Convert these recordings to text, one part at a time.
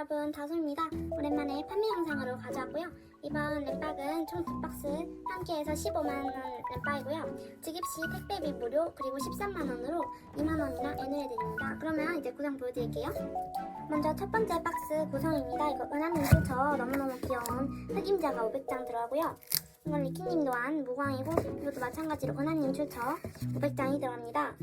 여러분 다솜입니다. 오랜만에 판매 영상으로 가져왔고요. 이번 랩박은 총두 박스 함께해서 15만원 랩박이고요. 지급시 택배비 무료 그리고 13만원으로 2만원이나 N을 해드립니다. 그러면 이제 구성 보여드릴게요. 먼저 첫 번째 박스 구성입니다. 이거 은하님 저 너무너무 귀여운 흑임자가 500장 들어가고요. 이건 리키님 또한 무광이고 이것도 마찬가지로 은하님 출처 500장이 들어갑니다.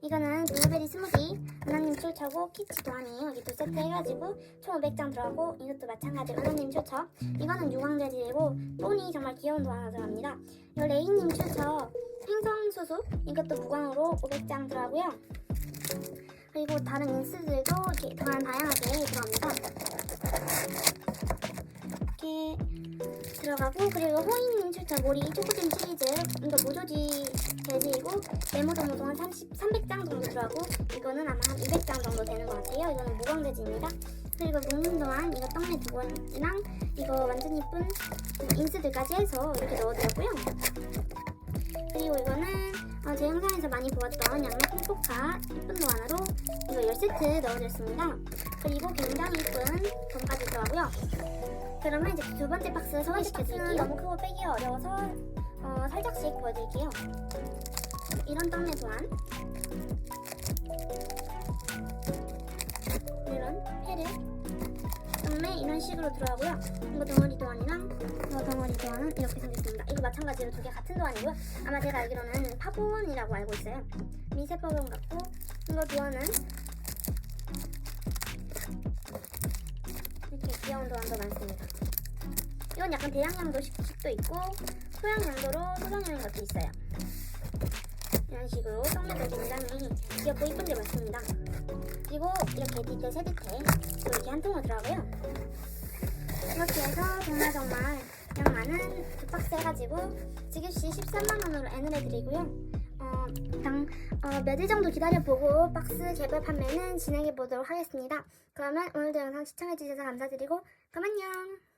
이거는 블루베리 스무디 은하님 출처고 키치 도안이에요. 여기 두 세트 해가지고 총 500장 들어가고 이것도 마찬가지로 은하님 출처 이거는 유광재질이고 본이 정말 귀여운 도안가 들어갑니다. 이 레이님 출처 행성수수 이것도 무광으로 500장 들어가고요. 그리고 다른 인스들도 이렇게 도안 다양하게 들어갑니다. 이렇게 들어가고 그리고 호잉 님 출처 모리 초코잼 시리즈 이거 모조지 재질이고 네모도모도 한 30, 300장 정도 들어가고 이거는 아마 한 200장 정도 되는 것 같아요. 이거는 무광재질입니다. 그리고 녹는 동안 이거 떡메 두 번이랑 이거 완전 이쁜 인스들까지 해서 이렇게 넣어드렸고요. 그리고 이거는 어, 제 영상에서 많이 보았던 양말 콩포카 이쁜 도안으로 이거 10세트 넣어드렸습니다. 그리고 굉장히 이쁜 돈까지 들어가고요 그러면 이제 두 번째 박스 소개시켜드릴게요. 너무 크고 빼기 어려워서 어, 살짝씩 보여드릴게요. 이런 떡메 도안 이런 페르 떡메 이런 식으로 들어가고요. 이거 덩어리 도안이랑 이거 덩어리 도안은 이렇게 생겼습니다. 이거 마찬가지로 두 개 같은 도안이고요. 아마 제가 알기로는 파본이라고 알고 있어요. 미세 파본 같고 이거 도안은 귀여운 도안도 많습니다. 이건 약간 대양양도 식도 있고 소양양도로 소정형인 것도 있어요. 이런 식으로 떡메도 굉장히 귀엽고 이쁜 게 많습니다. 그리고 이렇게 디테일 세 디테일 또 이렇게 한 통으로 들어가고요. 이렇게 해서 정말 정말 양 많은 두 박스 해가지고 지급시 13만 원으로 N을 해드리고요. 어, 당, 어, 몇일 정도 기다려보고 박스 개별 판매는 진행해 보도록 하겠습니다. 그러면 오늘도 영상 시청해주셔서 감사드리고 그럼 안녕!